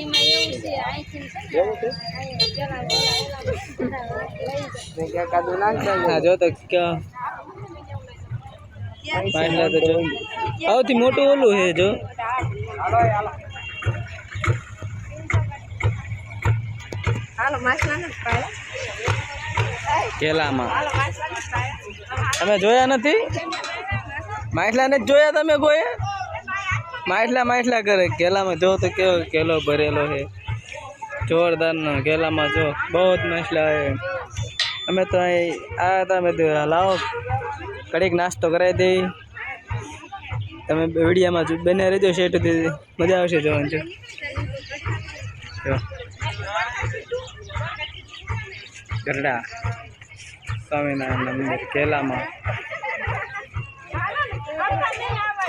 એમાં એવું છે અહીંથી છે એવું છે? અહીંયા પેલા ઓલા ઓલા લઈ જાય મેં ક્યાં કાદુ નાખતા હા જો તો ક્યાં પાંડલા તો જો સૌથી મોટું ઓલું છે જો. હાલો પાડ્યા? કેલામાં. તમે જોયા નથી? માછલાને જ જોયા તમે કોઈ? માછલા માટલા કરે. કેલામાં જો તો કેવો કેલો ભરેલો છે. જોરદાર નો કેલામાં જો બહુ જ માછલા છે અમે તો અહીં આ હતા મેં લાવો. કડીક નાસ્તો કરાવી દઈ. તમે વિડીયામાં બને રહેજો શેઠ દીધી મજા આવશે જોવાની જો. ગરડા. સ્વામિનારાયણ મંદિર, કેલામાં.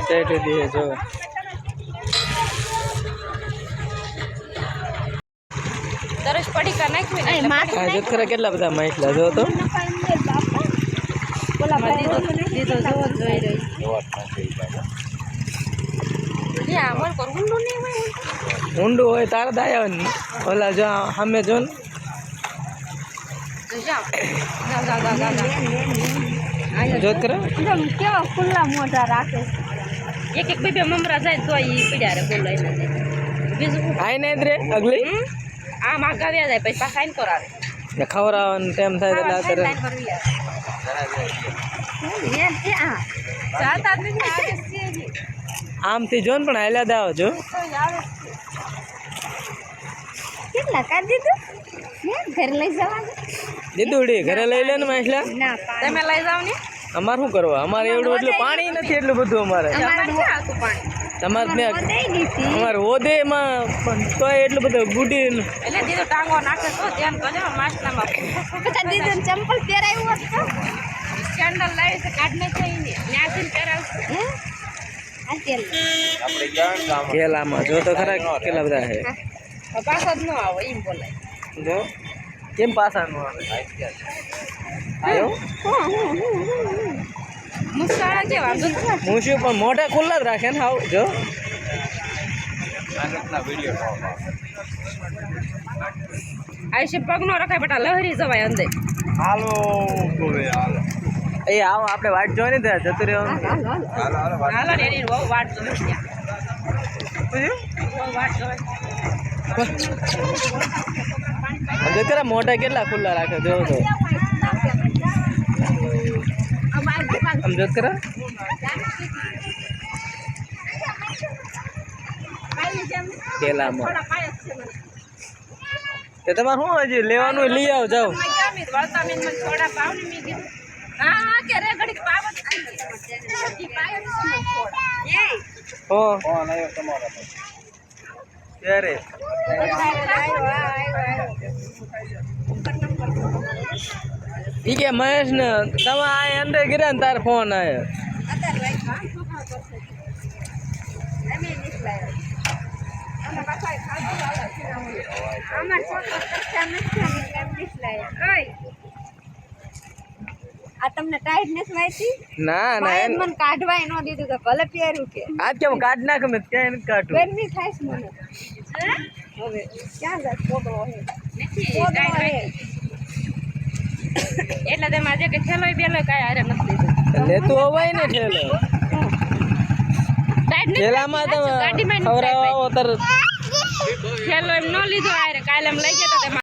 શેઠ સુધી જો. તરસ પડી કા નાખવી માથું જો ખરા કેટલા બધા માછલા જો તો? દીધો જોવો જ જોઈ રહી યા બોલ કર ઊંડું હોય તારે દાયા ઓલા જો સામે જો ને. જોત ખરા કેવા ખુલ્લા મોઢા રાખે એક એક બે બે મમરા જાય તો એ પીડ્યા રે બોલાય બીજું આઈ નહીં રે અગલી? આમ આગાવ્યા જાય પછી પાછા આઈને કરાવે. ને ખવડાવવાનું ટાઈમ થાય એટલે આ. આમથી જો ને પણ હાલ્યા દાવ જો. કેટલા કાઢ દીધું? ઘરે લઈ જવાનું? દીદુડી ઘરે લઈ લે ને માછલા? તમે લઈ જાવ ને. અમારે શું કરવા? અમારે એવડું એટલું પાણી નથી એટલું બધું અમારે. પાણી. તમારે ત્યાં અમારે ઓદેમાં પણ તોય એટલું બધું ગુડી એટલે દીધો ટાંગો નાખે તો ધ્યાન કરજો માછલામાં પછી દીધો ચંપલ પહેરાયું હોત સેન્ડલ લાવી છે કાઢ ને છે ને. ત્યાંથી પહેરાવશે. કેલામાં. જો તો ખરા કેટલા બધા છે પાછો જ ન આવો એમ બોલાય. જો. કેમ પાછા ન આવે? આવ્યો મુસાળા પણ મોઢા ખુલ્લા જ રાખે ને હાવ જો. આ રીતના વીડિયો આયુષ્ય પગ નો રખાય બેટા લહેરી જવાય અંદર. હાલો હાલો. એ આવો આપણે વાટ જોઈ ને જતું રહેવાનું. હાલો ને એની વાટ ત્યાં. વાટ મોઢા કેટલા ખુલ્લા રાખે જો તો આમ કરો તમારે શું હજી લેવાનું લઈ આવો જાઓ હો ફોન આવ્યો તમારો ત્યારે ઈ કે મહેશ ને તમે આ અંદર ગીરા ને તાર ફોન આવ્યો આ તમને ટાઈટ નથી માહિતી ના ના એમ મને કાઢવાય ન દીધું કે ભલે પહેર્યું કે. આજ કેમ કાઢ નાખ મેં ક્યાંય નથી કાઢું. ગરમી થાય છે મને. હવે ક્યાં જાય? છોકરો હે. છોકરો હે. એટલે તેમાં આજે કે થેલો બેલો કાંઈ હારે નથી લીધું. લેતું હોવાય ને નથી ઠેલામાં તમે ગાડીમાં ખવડાવવા થેલો એમ ન લીધો હારે કાલે એમ લઈ તેમાં